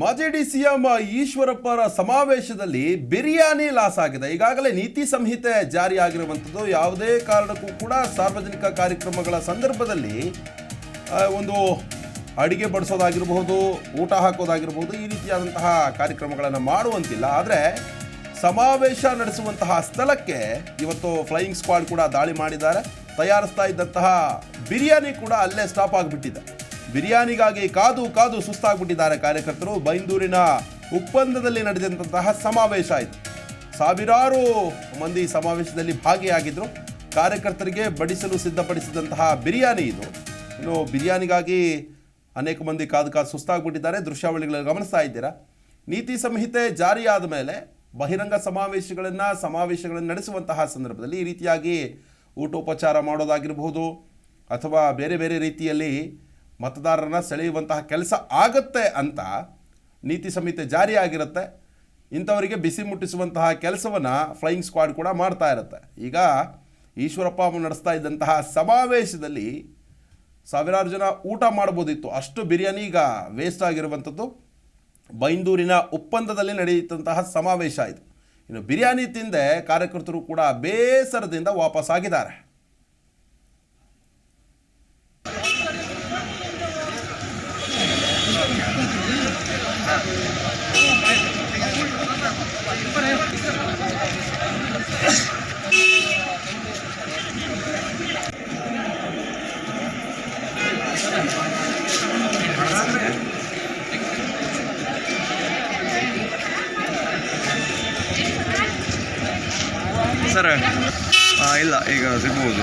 ಮಾಜಿ ಸಿಎಂ ಈಶ್ವರಪ್ಪರ ಸಮಾವೇಶದಲ್ಲಿ ಬಿರಿಯಾನಿ ಲಾಸ್ ಆಗಿದೆ. ಈಗಾಗಲೇ ನೀತಿ ಸಂಹಿತೆ ಜಾರಿಯಾಗಿರುವಂಥದ್ದು ಯಾವುದೇ ಕಾರಣಕ್ಕೂ ಕೂಡ ಸಾರ್ವಜನಿಕ ಕಾರ್ಯಕ್ರಮಗಳ ಸಂದರ್ಭದಲ್ಲಿ ಒಂದು ಅಡಿಗೆ ಬಡಿಸೋದಾಗಿರಬಹುದು, ಊಟ ಹಾಕೋದಾಗಿರಬಹುದು, ಈ ರೀತಿಯಾದಂತಹ ಕಾರ್ಯಕ್ರಮಗಳನ್ನು ಮಾಡುವಂತಿಲ್ಲ. ಆದರೆ ಸಮಾವೇಶ ನಡೆಸುವಂತಹ ಸ್ಥಳಕ್ಕೆ ಇವತ್ತು ಫ್ಲೈಯಿಂಗ್ ಸ್ಕ್ವಾಡ್ ಕೂಡ ದಾಳಿ ಮಾಡಿದ್ದಾರೆ. ತಯಾರಿಸ್ತಾ ಇದ್ದಂತಹ ಬಿರಿಯಾನಿ ಕೂಡ ಅಲ್ಲೇ ಸ್ಟಾಪ್ ಆಗಿಬಿಟ್ಟಿದೆ. ಬಿರಿಯಾನಿಗಾಗಿ ಕಾದು ಕಾದು ಸುಸ್ತಾಗ್ಬಿಟ್ಟಿದ್ದಾರೆ ಕಾರ್ಯಕರ್ತರು. ಬೈಂದೂರಿನ ಒಪ್ಪಂದದಲ್ಲಿ ನಡೆದಂತಹ ಸಮಾವೇಶ ಆಯಿತು. ಸಾವಿರಾರು ಮಂದಿ ಸಮಾವೇಶದಲ್ಲಿ ಭಾಗಿಯಾಗಿದ್ದರು ಕಾರ್ಯಕರ್ತರಿಗೆ ಬಡಿಸಲು ಸಿದ್ಧಪಡಿಸಿದಂತಹ ಬಿರಿಯಾನಿ ಇದು. ಇನ್ನು ಬಿರಿಯಾನಿಗಾಗಿ ಅನೇಕ ಮಂದಿ ಕಾದು ಕಾದು ಸುಸ್ತಾಗ್ಬಿಟ್ಟಿದ್ದಾರೆ. ದೃಶ್ಯಾವಳಿಗಳಲ್ಲಿ ಗಮನಿಸ್ತಾ ಇದ್ದೀರಾ? ನೀತಿ ಸಂಹಿತೆ ಜಾರಿಯಾದ ಮೇಲೆ ಬಹಿರಂಗ ಸಮಾವೇಶಗಳನ್ನು ಸಮಾವೇಶಗಳನ್ನು ನಡೆಸುವಂತಹ ಸಂದರ್ಭದಲ್ಲಿ ಈ ರೀತಿಯಾಗಿ ಊಟೋಪಚಾರ ಮಾಡೋದಾಗಿರಬಹುದು ಅಥವಾ ಬೇರೆ ಬೇರೆ ರೀತಿಯಲ್ಲಿ ಮತದಾರರನ್ನ ಸೆಳೆಯುವಂತಹ ಕೆಲಸ ಆಗುತ್ತೆ ಅಂತ ನೀತಿ ಸಂಹಿತೆ ಜಾರಿಯಾಗಿರುತ್ತೆ ಇಂಥವರಿಗೆ ಬಿಸಿ ಮುಟ್ಟಿಸುವಂತಹ ಕೆಲಸವನ್ನು ಫ್ಲೈಯಿಂಗ್ ಸ್ಕ್ವಾಡ್ ಕೂಡ ಮಾಡ್ತಾ ಇರುತ್ತೆ. ಈಗ ಈಶ್ವರಪ್ಪ ನಡೆಸ್ತಾ ಇದ್ದಂತಹ ಸಮಾವೇಶದಲ್ಲಿ ಸಾವಿರಾರು ಜನ ಊಟ ಮಾಡ್ಬೋದಿತ್ತು. ಅಷ್ಟು ಬಿರಿಯಾನಿ ಈಗ ವೇಸ್ಟ್ ಆಗಿರುವಂಥದ್ದು. ಬೈಂದೂರಿನ ಒಪ್ಪಂದದಲ್ಲಿ ನಡೆಯುತ್ತಂತಹ ಸಮಾವೇಶ ಇದು. ಇನ್ನು ಬಿರಿಯಾನಿ ತಿಂದೆ ಕಾರ್ಯಕರ್ತರು ಕೂಡ ಬೇಸರದಿಂದ ವಾಪಸ್ ಸರ್ ಇಲ್ಲ ಈಗ ಸಿಗ್ಬೋದು.